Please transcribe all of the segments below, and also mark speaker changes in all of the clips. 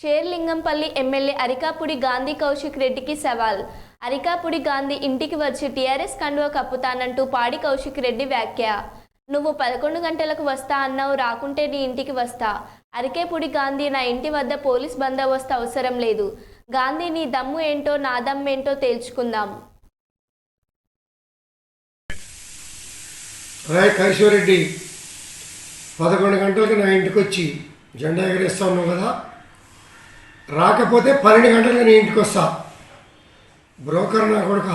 Speaker 1: Serilingampally MLA Arikapudi Gandhi Kaushik రెడ్డికి సవాల్. అరికాపుడి గాంధీ ఇంటికి వచ్చి టీఆర్ఎస్ కండువ కప్పుతానంటూ పాడి కౌశిక్ రెడ్డి వ్యాఖ్య. నువ్వు పదకొండు గంటలకు వస్తా అన్నావు రాకుంటే నీ ఇంటికి వస్తా. అరికేపుడి గాంధీ నా ఇంటి వద్ద పోలీస్ బందోబస్తు అవసరం లేదు. గాంధీ నీ దమ్ము ఏంటో నా దమ్మేంటో ఏంటో తేల్చుకుందాం.
Speaker 2: రాయ్ కైశ్వరెడ్డి పదకొండు గంటలకు నా ఇంటికి వచ్చి జెండా ఎగరేస్తా ఉన్నావు కదా? రాకపోతే పన్నెండు గంటలకు నేను ఇంటికి వస్తా. బ్రోకర్ నా కొడుక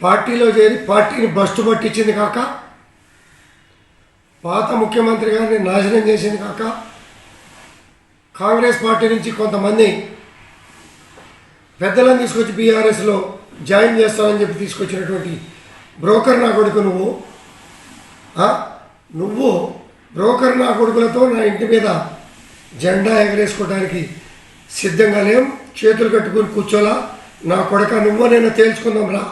Speaker 2: పార్టీలో చేరి పార్టీని బస్టు పట్టించింది కాక పాత ముఖ్యమంత్రి గారిని నాశనం చేసింది కాక కాంగ్రెస్ పార్టీ నుంచి కొంతమంది పెద్దలను తీసుకొచ్చి బీఆర్ఎస్లో జాయిన్ చేస్తానని చెప్పి తీసుకొచ్చినటువంటి బ్రోకర్ నా కొడుకు నువ్వు నువ్వు బ్రోకర్ నా కొడుకులతో నా ఇంటి మీద జెండా ఎగరేసుకోవడానికి సిద్ధంగా లేం చేతులు కట్టుకుని కూర్చోలా. నా కొడక నువ్వు నేను తేల్చుకుందాం రా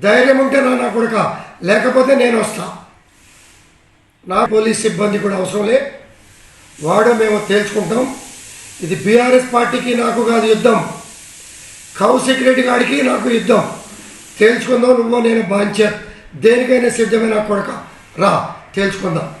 Speaker 2: ధైర్యం ఉంటే నా నా కొడక లేకపోతే నేను వస్తా. నా పోలీస్ సిబ్బంది కూడా అవసరం లే. వాడో మేము తేల్చుకుంటాం. ఇది బీఆర్ఎస్ పార్టీకి నాకు కాదు యుద్ధం. కౌశిక్ రెడ్డి గారికి నాకు యుద్ధం. తేల్చుకుందాం నువ్వు నేను బాంచర్ దేనికైనా సిద్ధమైన కొడక. రా తేల్చుకుందాం.